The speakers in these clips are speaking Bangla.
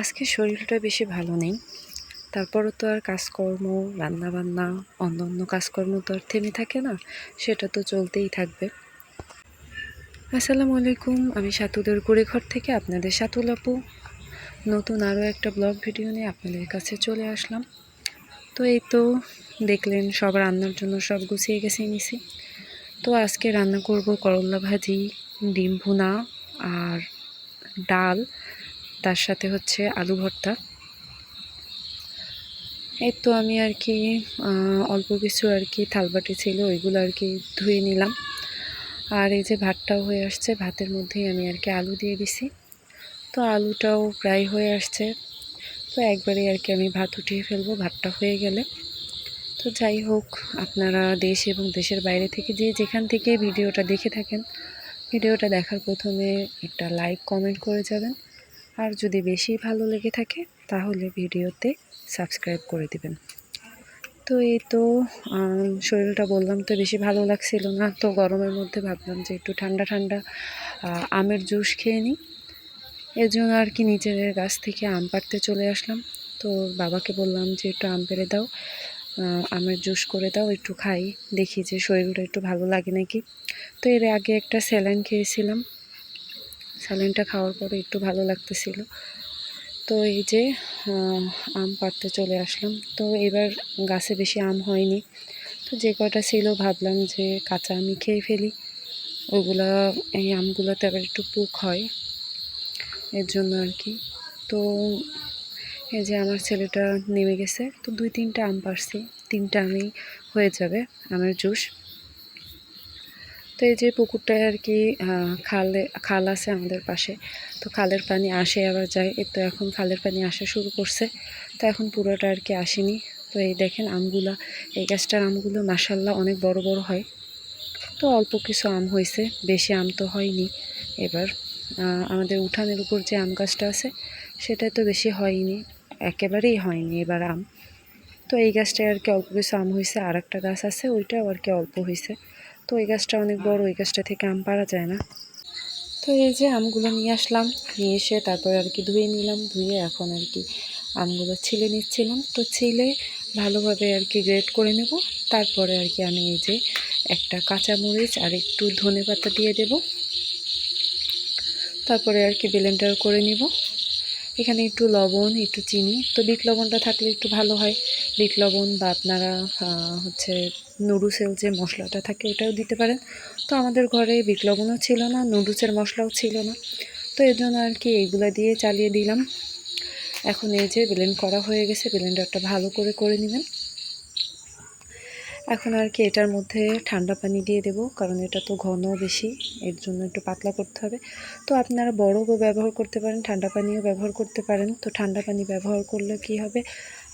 আজকে শরীরটা বেশি ভালো নেই। তারপরও তো আর কাজকর্ম, রান্নাবান্না, অন্য অন্য কাজকর্ম তো আর থেমে থাকে না, সেটা তো চলতেই থাকবে। আসসালামু আলাইকুম, আমি সাতুদের ঘর থেকে আপনাদের সাতুল আপু। নতুন আরও একটা ব্লগ ভিডিও নিয়ে আপনাদের কাছে চলে আসলাম। তো এই তো দেখলেন সব রান্নার জন্য সব গুছিয়ে গেছে নিছি তো আজকে রান্না করব করলা ভাজি, ডিম ভুনা আর ডাল। তার সাথে হচ্ছে আলু ভর্তা। এই তো আমি আর কি অল্প কিছু আর কি থালবাটি ছিল, ওইগুলো আর কি ধুয়ে নিলাম। আর এই যে ভাতটাও হয়ে আসছে, ভাতের মধ্যেই আমি আর কি আলু দিয়ে দিছি। তো আলুটাও প্রায় হয়ে আসছে। তো একবারে আর কি আমি ভাত উঠিয়ে ফেলব, ভাতটা হয়ে গেলে। তো যাই হোক, আপনারা দেশ এবং দেশের বাইরে থেকে যে যেখান থেকে ভিডিওটা দেখে থাকেন, ভিডিওটা দেখার প্রথমে একটা লাইক, কমেন্ট করে যাবেন। আর যদি বেশি ভালো লেগে থাকে, তাহলে ভিডিওতে সাবস্ক্রাইব করে দিবেন। তো এই তো শরীরটা বললাম তো বেশি ভালো লাগছিল না, তো গরমের মধ্যে ভাবলাম যে একটু ঠান্ডা ঠান্ডা আমের জুস খেয়ে নিই। এর জন্য আর কি নিজের গাছ থেকে আম পাড়তে চলে আসলাম। তো বাবাকে বললাম যে একটু আম পেড়ে দাও আমের জুস করে দাও, একটু খাই, দেখি যে শরীরটা একটু ভালো লাগে নাকি। তো এর আগে একটা স্যালাইন খেয়েছিলাম স্যালাইনটা খাওয়ার পরে একটু ভালো লাগতেছিল। তো এই যে আম পাড়তে চলে আসলাম। তো এবার গাছে বেশি আম হয়নি। তো যে কটা ছিল ভাবলাম যে কাঁচা আমি খেয়ে ফেলি। ওগুলা এই আমগুলোতে আবার একটু পুক হয়। এর জন্য আর কি। তো এই যে আমার ছেলেটা নেমে গেছে। তো দুই তিনটা আম পারছি তিনটা আমি হয়ে যাবে, আমের জুস। তো এই যে পুকুরটায় আর কি খালে, খাল আছে আমাদের পাশে। তো খালের পানি আসে, আবার যায়। এই তো এখন খালের পানি আসা শুরু করছে। তো এখন পুরোটা আর কি আসেনি। তো এই দেখেন আমগুলা। এই গাছটার আমগুলো মাসাল্লাহ অনেক বড় বড় হয়। তো অল্প কিছু আম হয়েছে। বেশি আম তো হয়নি। এবার আমাদের উঠানের উপর যে আম গাছটা আছে সেটাই তো বেশি হয়নি। একেবারেই হয়নি এবার আম। তো এই গাছটায় আর কি অল্প কিছু আম হয়েছে। আর একটা গাছ আছে, ওইটাও আর কি অল্প হয়েছে। তো ওই গাছটা অনেক বড় ওই গাছটা থেকে আম পারা যায় না। তো এই যে আমগুলো নিয়ে আসলাম, নিয়ে এসে তারপরে আর কি ধুয়ে নিলাম, ধুয়ে এখন আর কি আমগুলো ছিলে নিচ্ছিলাম। তো ছিলে ভালোভাবে আর কি গ্রেড করে নেব, তারপরে আর কি আমি এই যে একটা কাঁচামরিচ আর একটু ধনে পাতা দিয়ে দেব। তারপরে আর কি ব্লেন্ডার করে নিব। এখানে একটু লবণ, একটু চিনি, তো বিট লবণটা থাকলে একটু ভালো হয়। বিট লবণ বা আপনারা হচ্ছে নুডুসের যে মশলাটা থাকে ওটাও দিতে পারেন। তো আমাদের ঘরে বিট লবণও ছিল না নুডুসের মশলাও ছিল না। তো এর জন্য আর কি এইগুলো দিয়ে চালিয়ে দিলাম। এখন এই যে ব্লেন্ড করা হয়ে গেছে ব্লেন্ডারটা ভালো করে করে নেবেন। এখন আর কি এটার মধ্যে ঠান্ডা পানি দিয়ে দেব, কারণ এটা তো ঘন বেশি, এর জন্য একটু পাতলা করতে হবে। তো আপনারা বরফও ব্যবহার করতে পারেন, ঠান্ডা পানিও ব্যবহার করতে পারেন। তো ঠান্ডা পানি ব্যবহার করলে কি হবে?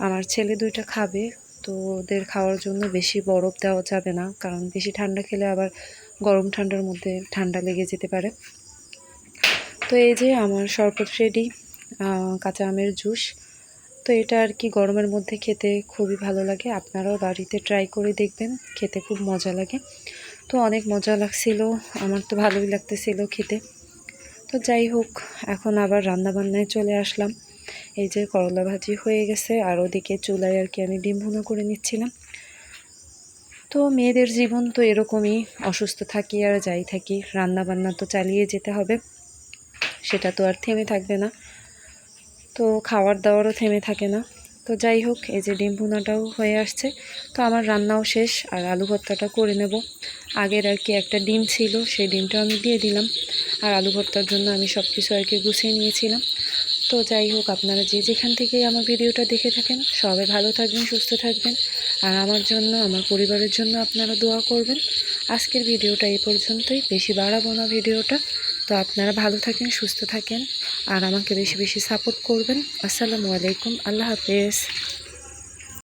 আমার ছেলে দুইটা খাবে, তো ওদের খাওয়ার জন্য বেশি বরফ দেওয়া যাবে না, কারণ বেশি ঠান্ডা খেলে আবার গরম ঠান্ডার মধ্যে ঠান্ডা লেগে যেতে পারে। তো এই যে আমার শরবত রেডি কাঁচা আমের জুস তো এটা আর কি গরমের মধ্যে খেতে খুবই ভালো লাগে। আপনারাও বাড়িতে ট্রাই করে দেখবেন, খেতে খুব মজা লাগে। তো অনেক মজা লাগছিল, আমার তো ভালোই লাগতেছিল খেতে। তো যাই হোক, এখন আবার রান্না বান্নায় চলে আসলাম। এই যে করলা ভাজি হয়ে গেছে, আর ওদিকে চুলায় আর কি আমি ডিম ভুনা করে নিচ্ছিলাম। তো মেয়েদের জীবন তো এরকমই, অসুস্থ থাকি আর যাই থাকি রান্না বান্না তো চালিয়ে যেতে হবে। সেটা তো আর থেমে থাকবে না। তো খাওয়ার দাওয়ারও থেমে থাকে না। তো যাই হোক, এই যে ডিম ভুনাটাও হয়ে আসছে। তো আমার রান্নাও শেষ, আর আলু ভর্তাটা করে নেব। আগের আর কি একটা ডিম ছিল, সেই ডিমটা আমি দিয়ে দিলাম। আর আলু ভর্তার জন্য আমি সব কিছু আর কি গুছিয়ে নিয়েছিলাম। তো যাই হোক, আপনারা যে যেখান থেকে আমার ভিডিওটা দেখে থাকেন, সবাই ভালো থাকবেন, সুস্থ থাকবেন। আর আমার জন্য, আমার পরিবারের জন্য আপনারা দোয়া করবেন। আজকের ভিডিওটা এই পর্যন্তই। বেশি বাড়াবো না ভিডিওটা। তো আপনারা ভালো থাকেন, সুস্থ থাকেন আর আমাকে বেশি বেশি সাপোর্ট করবেন। আসসালামু আলাইকুম, আল্লাহ হাফেজ।